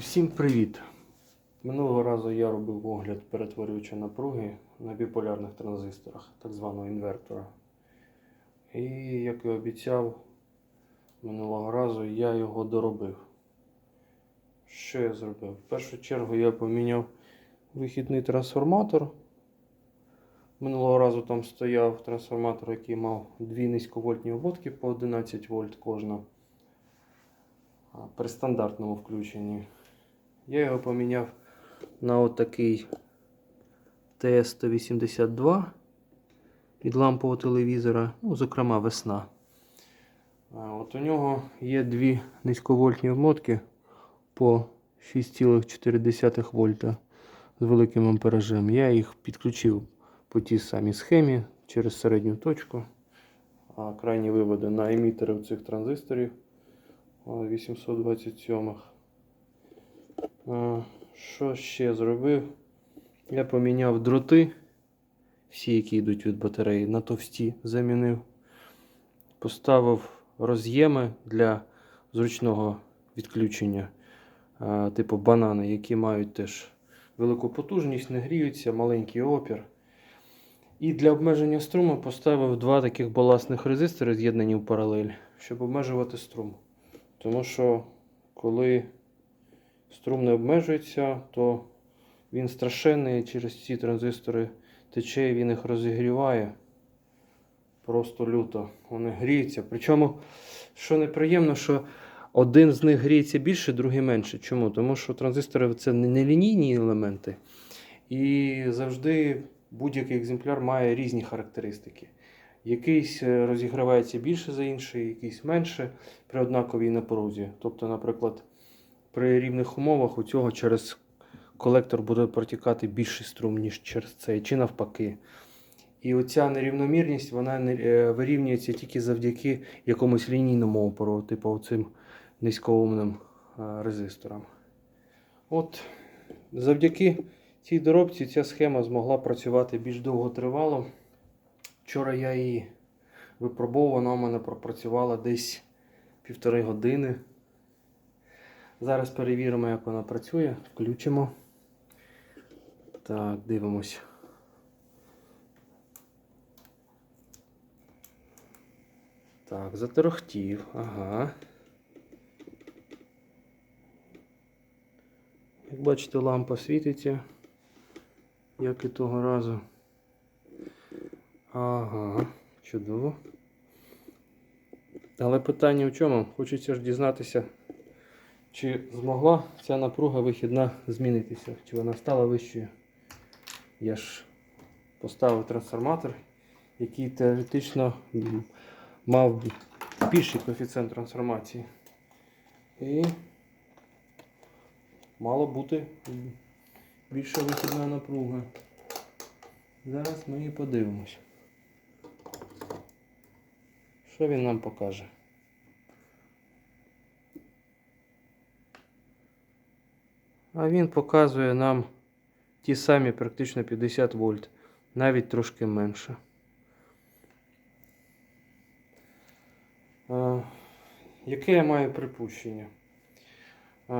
Всім привіт! Минулого разу я робив огляд перетворюючої напруги на біполярних транзисторах, так званого інвертора. І як і обіцяв минулого разу, я його доробив. Що я зробив? В першу чергу я поміняв вихідний трансформатор. Минулого разу там стояв трансформатор, який мав дві низьковольтні ободки по 11 вольт кожна. При стандартному включенні. Я його поміняв на отакий TS-182 від лампового телевізора, ну, зокрема весна. От у нього є дві низьковольтні обмотки по 6,4 вольта з великим амперажем. Я їх підключив по тій самій схемі через середню точку. Крайні виводи на емітери цих транзисторів 827. Що ще зробив? Я поміняв дроти, всі, які йдуть від батареї, на товсті замінив. Поставив роз'єми для зручного відключення, типу банани, які мають теж велику потужність, не гріються, маленький опір. І для обмеження струму поставив два таких баласних резистори, з'єднані в паралель, щоб обмежувати струм. Тому що коли струм не обмежується, то він страшенний через ці транзистори тече, він їх розігріває. Просто люто. Вони гріються. Причому, що неприємно, що один з них гріється більше, другий менше. Чому? Тому що транзистори це не лінійні елементи. І завжди будь-який екземпляр має різні характеристики. Якийсь е, розігрівається більше за інший, якийсь менше при однаковій напрузі. Тобто, наприклад, при рівних умовах у цього через колектор буде протікати більший струм, ніж через цей, чи навпаки. І оця нерівномірність вона е, вирівнюється тільки завдяки якомусь лінійному опору, типу цим низькоумним е, резисторам. От завдяки цій доробці ця схема змогла працювати більш довготривало. Вчора я її випробовував, вона у мене пропрацювала десь півтори години. Зараз перевіримо, як вона працює. Включимо. Так, дивимось. Так, заторохтів. Ага. Як бачите, лампа світиться, як і того разу. Ага, чудово. Але питання в чому? Хочеться ж дізнатися, чи змогла ця напруга вихідна змінитися, чи вона стала вищою. Я ж поставив трансформатор, який теоретично мав більший коефіцієнт трансформації. І мало бути більша вихідна напруга. Зараз ми її подивимось. Що він нам покаже? А він показує нам ті самі практично 50 вольт, навіть трошки менше. Яке я маю припущення?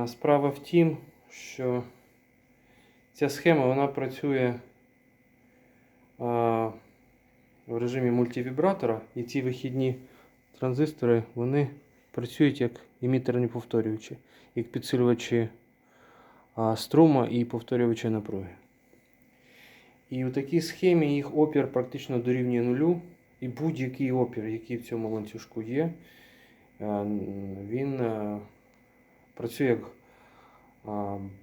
Справа в тім, що ця схема вона працює в режимі мультивібратора, і ці вихідні транзистори вони працюють як емітерні повторювачі, як підсилювачі струма і повторювачі напруги. І у такій схемі їх опір практично дорівнює нулю, і будь-який опір, який в цьому ланцюжку є, е, він е, працює як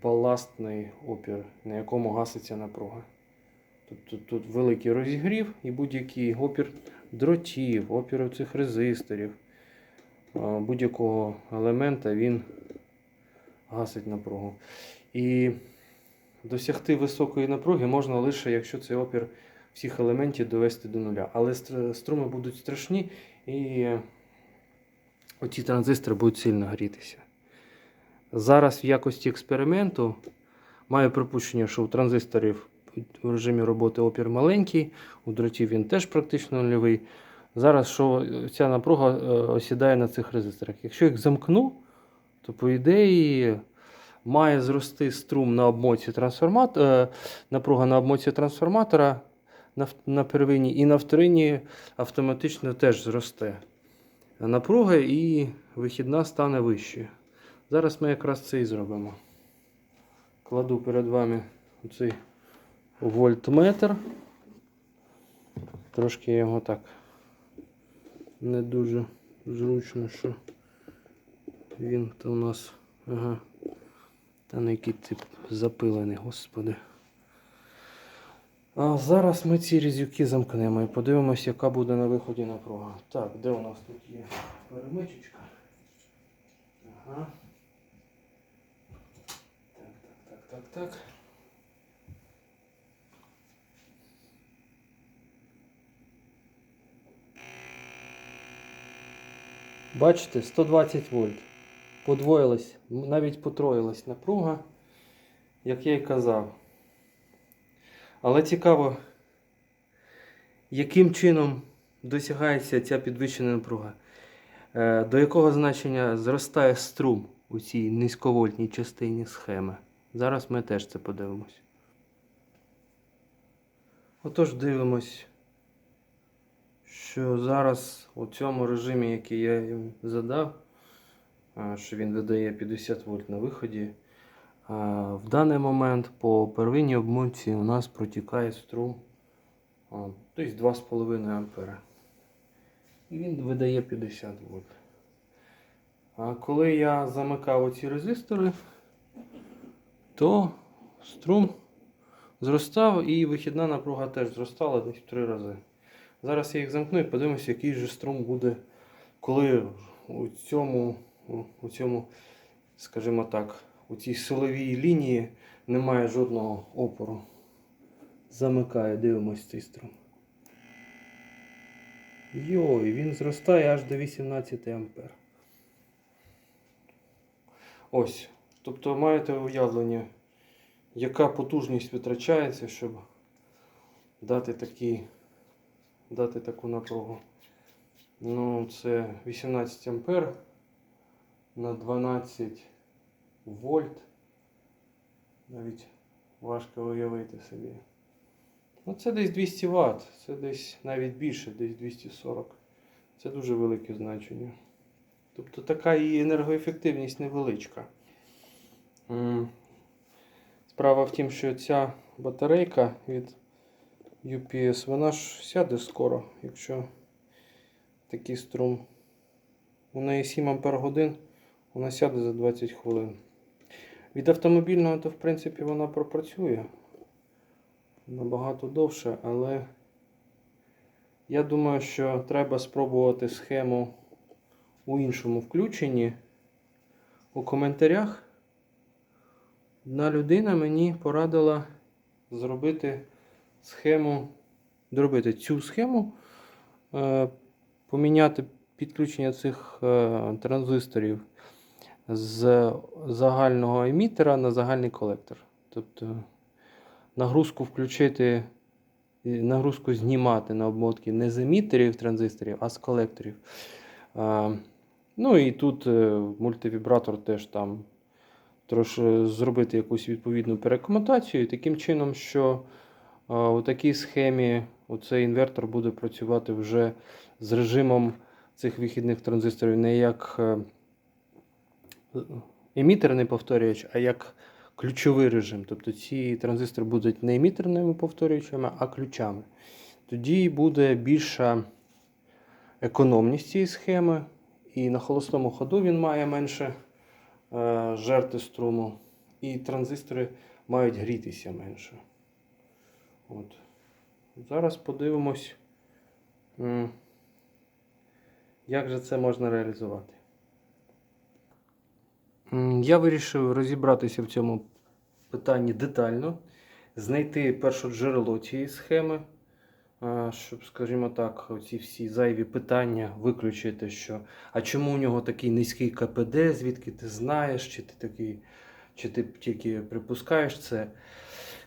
баластний опір, на якому гаситься напруга. Тобто тут великий розігрів і будь-який опір дротів, опір цих резисторів, будь-якого елемента він гасить напругу. І досягти високої напруги можна лише, якщо цей опір всіх елементів довести до нуля. Але струми будуть страшні і оці транзистори будуть сильно грітися. Зараз в якості експерименту маю припущення, що у транзисторів в режимі роботи опір маленький, у дротів він теж практично нульовий. Зараз що ця напруга е, осідає на цих резисторах. Якщо їх замкну, то по ідеї має зрости струм на обмотці трансформатора, напруга на обмотці трансформатора на, первинній і на вторинній автоматично теж зросте напруга і вихідна стане вищою. Зараз ми якраз це і зробимо. Кладу перед вами цей вольтметр. Трошки його так не дуже зручно, що він то у нас. Ага. Та на який тип запилений, господи. А зараз ми ці різюки замкнемо і подивимось, яка буде на виході напруга. Так, де у нас тут є перемичечка? Ага. Так, так, так, так, так. Бачите, 120 вольт. Подвоїлась, навіть потроїлась напруга, як я й казав. Але цікаво, яким чином досягається ця підвищена напруга? Е, До якого значення зростає струм у цій низьковольтній частині схеми? Зараз ми теж це подивимось. Отож, дивимось, що зараз у цьому режимі, який я їм задав, що він видає 50 вольт на виході. В даний момент по первинній обмотці у нас протікає струм тобто 2,5 ампера. І він видає 50 вольт. А коли я замикав оці резистори, то струм зростав і вихідна напруга теж зростала десь в 3 рази. Зараз я їх замкну і подивимося, який же струм буде, коли у цьому, у- цьому, скажімо так, у цій силовій лінії немає жодного опору. Замикає, дивимось цей струм. Йой, він зростає аж до 18 ампер. Ось. Тобто маєте уявлення, яка потужність витрачається, щоб дати такий, дати таку напругу. Ну, це 18 ампер на 12 вольт. Навіть важко уявити собі. Ну, це десь 200 Вт, це десь навіть більше, десь 240. Це дуже велике значення. Тобто така і енергоефективність невеличка. Справа в тім, що ця батарейка від UPS, вона ж сяде скоро, якщо такий струм. У неї 7 Ампер годин, вона сяде за 20 хвилин. Від автомобільного, то в принципі вона пропрацює набагато довше, але я думаю, що треба спробувати схему у іншому включенні. У коментарях одна людина мені порадила зробити схему, доробити цю схему, е, поміняти підключення цих е, транзисторів з загального емітера на загальний колектор. Тобто нагрузку включити, нагрузку знімати на обмотки не з емітерів транзисторів, а з колекторів. Ну і тут е, мультивібратор теж там трошки зробити якусь відповідну перекомутацію, таким чином, що а, у такій схемі цей інвертор буде працювати вже з режимом цих вихідних транзисторів не як емітерний повторювач, а як ключовий режим. Тобто ці транзистори будуть не емітерними повторювачами, а ключами. Тоді буде більша економність цієї схеми, і на холостому ходу він має менше е, жерти струму, і транзистори мають грітися менше. От. Зараз подивимось, як же це можна реалізувати. Я вирішив розібратися в цьому питанні детально, знайти перше джерело цієї схеми, щоб, скажімо так, ці всі зайві питання виключити, що а чому у нього такий низький КПД, звідки ти знаєш, чи ти такий, чи ти тільки припускаєш це.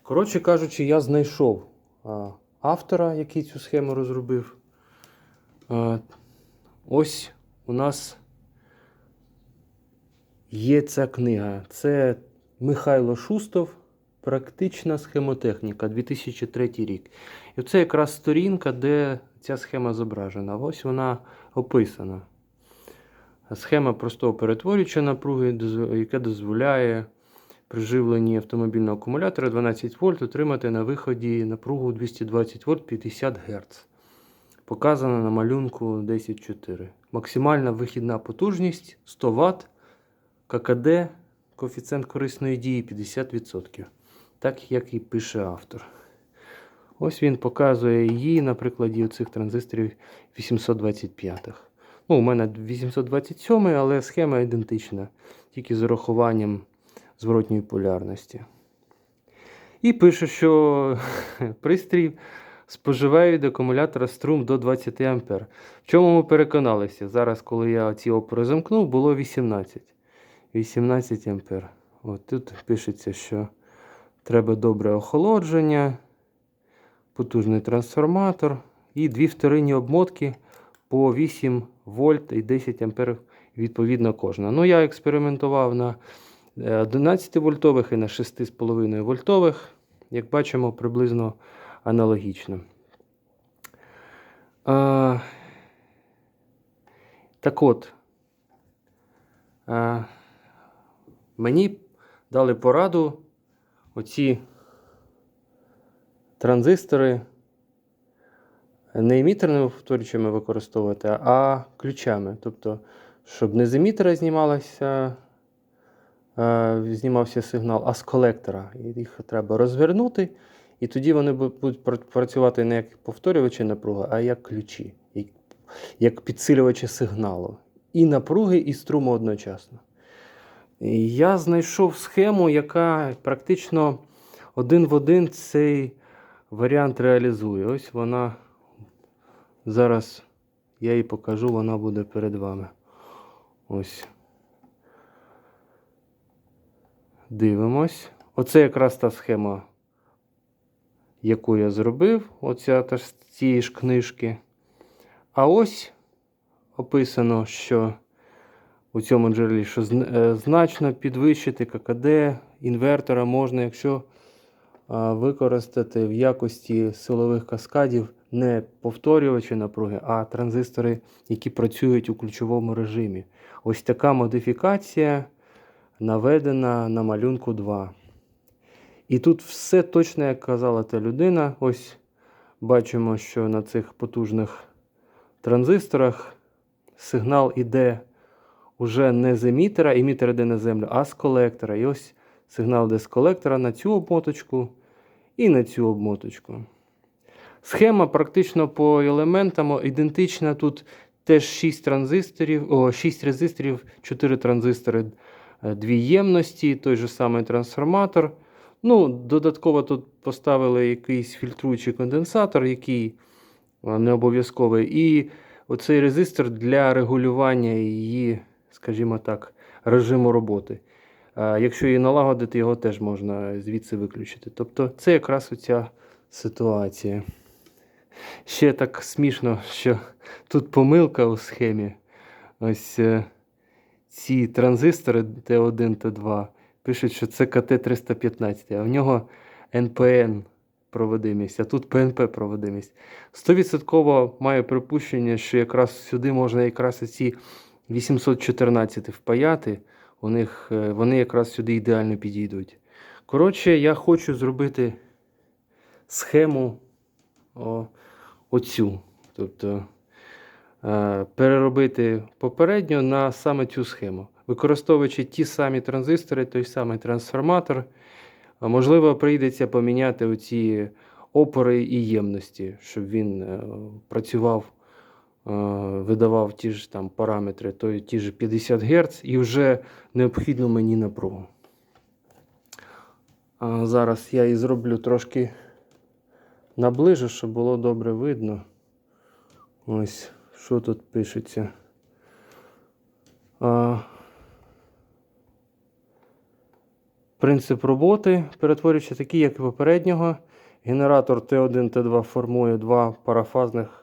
Коротше кажучи, я знайшов автора, який цю схему розробив. Ось у нас є ця книга. Це Михайло Шустов. Практична схемотехніка 2003 рік. І це якраз сторінка, де ця схема зображена. Ось вона описана. Схема простого перетворююча напруги, яка дозволяє при живленні автомобільного акумулятора 12 вольт отримати на виході напругу 220 вольт 50 Гц. Показана на малюнку 10.4. Максимальна вихідна потужність 100 Вт, ККД, коефіцієнт корисної дії 50%. Так як і пише автор. Ось він показує її на прикладі цих транзисторів 825. Ну, у мене 827, але схема ідентична, тільки з урахуванням зворотньої полярності. І пише, що пристрій споживає від акумулятора струм до 20 А. В чому ми переконалися? Зараз, коли я ці опори замкнув, було 18. 18 А. От тут пишеться, що треба добре охолодження, потужний трансформатор і дві вторинні обмотки по 8 вольт і 10 ампер відповідно кожна. Ну, я експериментував на е, 11 вольтових і на 6,5 вольтових. Як бачимо, приблизно аналогічно. А, так от, а, мені дали пораду оці транзистори не емітерними повторюючими використовувати, а ключами. Тобто, щоб не з емітера знімалася, е, знімався сигнал, а з колектора. Їх треба розвернути, і тоді вони будуть працювати не як повторювачі напруги, а як ключі, як- як підсилювачі сигналу. І напруги, і струму одночасно. Я знайшов схему, яка практично один в один цей варіант реалізує. Ось вона зараз я її покажу, вона буде перед вами. Ось. Дивимось. Оце якраз та схема, яку я зробив. Оця та з цієї ж книжки. А ось описано, що у цьому джерелі, що е, значно підвищити ККД інвертора можна, якщо використати в якості силових каскадів не повторювачі напруги, а транзистори, які працюють у ключовому режимі. Ось така модифікація наведена на малюнку 2. І тут все точно, як казала та людина. Ось бачимо, що на цих потужних транзисторах сигнал іде уже не з емітера, емітер іде на землю, а з колектора. І ось сигнал йде з колектора на цю обмоточку і на цю обмоточку. Схема практично по елементам ідентична. Тут теж 6 транзисторів, о, 6 резисторів, 4 транзистори, е, дві ємності, той же самий трансформатор. Ну, додатково тут поставили якийсь фільтруючий конденсатор, який не обов'язковий. І оцей резистор для регулювання її, скажімо так, режиму роботи. Якщо її налагодити, його теж можна звідси виключити. Тобто це якраз оця ситуація. Ще так смішно, що тут помилка у схемі. Ось е, ці транзистори Т1, Т2 пишуть, що це КТ-315, а в нього НПН проводимість, а тут ПНП проводимість. 100% маю припущення, що якраз сюди можна якраз ці 814 впаяти. У них, е, вони якраз сюди ідеально підійдуть. Коротше, я хочу зробити схему о, оцю. Тобто е, переробити попередньо на саме цю схему. Використовуючи ті самі транзистори, той самий трансформатор, можливо, прийдеться поміняти оці опори і ємності, щоб він е, працював, видавав ті ж там параметри, то ті ж 50 Гц, і вже необхідну мені напругу. А зараз я і зроблю трошки наближу, щоб було добре видно. Ось, що тут пишеться. А, принцип роботи перетворюється такий, як і попереднього. Генератор Т1, Т2 формує два парафазних, е,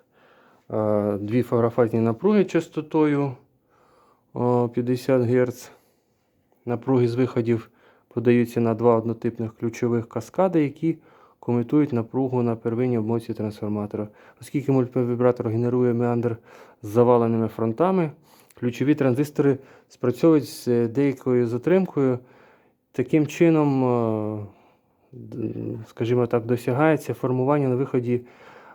дві парафазні напруги частотою 50 Гц. Напруги з виходів подаються на два однотипних ключових каскади, які комутують напругу на первинній обмотці трансформатора. Оскільки мультивібратор генерує меандр з заваленими фронтами, ключові транзистори спрацьовують з е, деякою затримкою. Таким чином, е, скажімо так, досягається формування на виході е,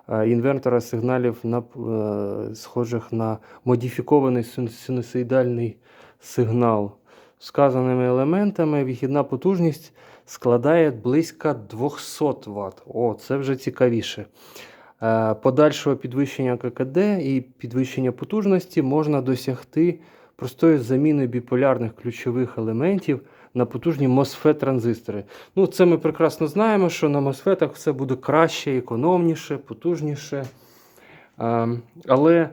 інвертора сигналів на, е, схожих на модифікований син- синусоїдальний сигнал. Сказаними елементами вихідна потужність складає близько 200 Вт. О, це вже цікавіше. Е, Подальшого підвищення ККД і підвищення потужності можна досягти простою заміною біполярних ключових елементів на потужні MOSFET транзистори. Ну, це ми прекрасно знаємо, що на MOSFET все буде краще, економніше, потужніше. Але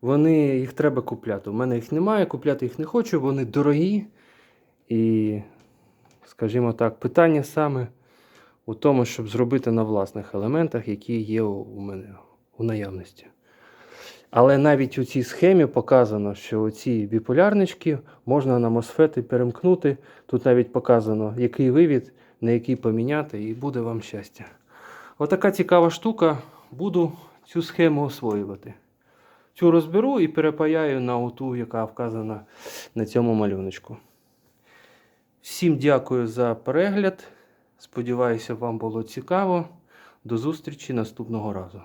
вони, їх треба купляти. У мене їх немає, купляти їх не хочу, вони дорогі. І, скажімо так, питання саме у тому, щоб зробити на власних елементах, які є у мене у наявності. Але навіть у цій схемі показано, що ці біполярнички можна на MOSFET перемкнути. Тут навіть показано, який вивід, на який поміняти, і буде вам щастя. Отака цікава штука. Буду цю схему освоювати. Цю розберу і перепаяю на ту, яка вказана на цьому малюночку. Всім дякую за перегляд. Сподіваюся, вам було цікаво. До зустрічі наступного разу.